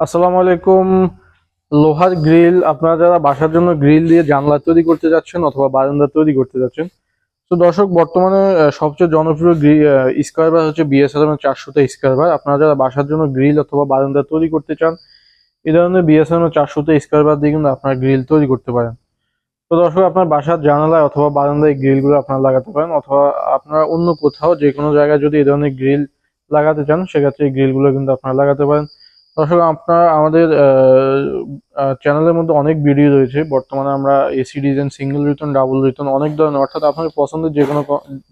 আসসালামু আলাইকুম। লোহার গ্রিল, আপনারা যারা বাসার জন্য গ্রিল দিয়ে জানলা তৈরি করতে যাচ্ছেন অথবা বারান্দা তৈরি করতে যাচ্ছেন, তো দর্শক, বর্তমানে সবচেয়ে জনপ্রিয় স্কোয়ার বার হচ্ছে বিএসএলএম এর চারশোতে স্কোয়ার বার। আপনারা যারা বাসার জন্য গ্রিল অথবা বারান্দা তৈরি করতে চান, এই ধরনের বিএসএলএম এর চারশোতে স্কোয়ার বার দিয়ে কিন্তু আপনারা গ্রিল তৈরি করতে পারেন। তো দর্শক, আপনার বাসার জানালায় অথবা বারান্দায় গ্রিলগুলো আপনারা লাগাতে পারেন, অথবা আপনারা অন্য কোথাও যে কোনো জায়গায় যদি এই ধরনের গ্রিল লাগাতে চান, সেক্ষেত্রে এই গ্রিলগুলো কিন্তু আপনারা লাগাতে পারেন। দর্শক, আপনারা, আমাদের চ্যানেলের মধ্যে অনেক ভিডিও রয়েছে। বর্তমানে আমরা AC design single return double return অনেক ধরনের, অর্থাৎ আপনার পছন্দের যে কোনো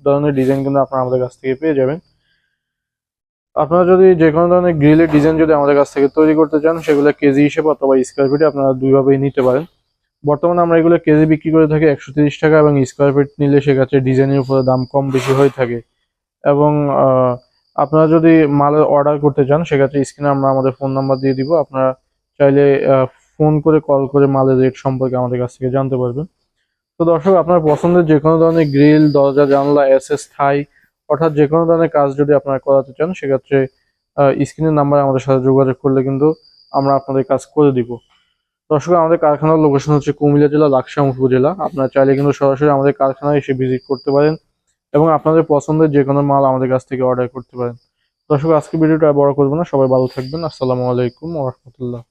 ধরনের ডিজাইন কিন্তু আপনারা আমাদের কাছ থেকে পেয়ে যাবেন। আপনারা যদি যে কোনো ধরনের গ্রিলের ডিজাইন যদি আমাদের কাছ থেকে তৈরি করতে চান, সেগুলো কেজি হিসেবে অথবা স্কোয়ার ফিটে আপনারা দুইভাবেই নিতে পারেন। বর্তমানে আমরা এগুলো কেজি বিক্রি করে থাকি একশো টাকা এবং স্কোয়ার ফিট নিলে সেক্ষেত্রে ডিজাইনের উপরে দাম কম বেশি হয়ে থাকে। এবং আপনারা যদি মালের অর্ডার করতে চান, সেক্ষেত্রে স্ক্রিনে আমরা আমাদের ফোন নাম্বার দিয়ে দিব। আপনারা চাইলে ফোন করে কল করে মালের রেট সম্পর্কে আমাদের কাছ থেকে জানতে পারবেন। তো দর্শক, আপনার পছন্দের যে কোনো ধরনের গ্রিল দরজা, জানলা এস এস থাই, অর্থাৎ যে কোনো ধরনের কাজ যদি আপনারা করাতে চান, সেক্ষেত্রে স্ক্রিনের নাম্বারে আমাদের সাথে যোগাযোগ করলে কিন্তু আমরা আপনাদের কাজ করে দিব। দর্শক, আমাদের কারখানার লোকেশন হচ্ছে কুমিল্লা জেলা, লাকসাম উপজেলা। আপনারা চাইলে কিন্তু সরাসরি আমাদের কারখানায় এসে ভিজিট করতে পারেন। এবং আপনাদের পছন্দের যে কোনো মাল আমাদের কাছ থেকে অর্ডার করতে পারেন। দর্শক আজকে ভিডিওটা বড় করব না। সবাই ভালো থাকবেন। আসসালামু আলাইকুম রাহমাতুল্লাহ।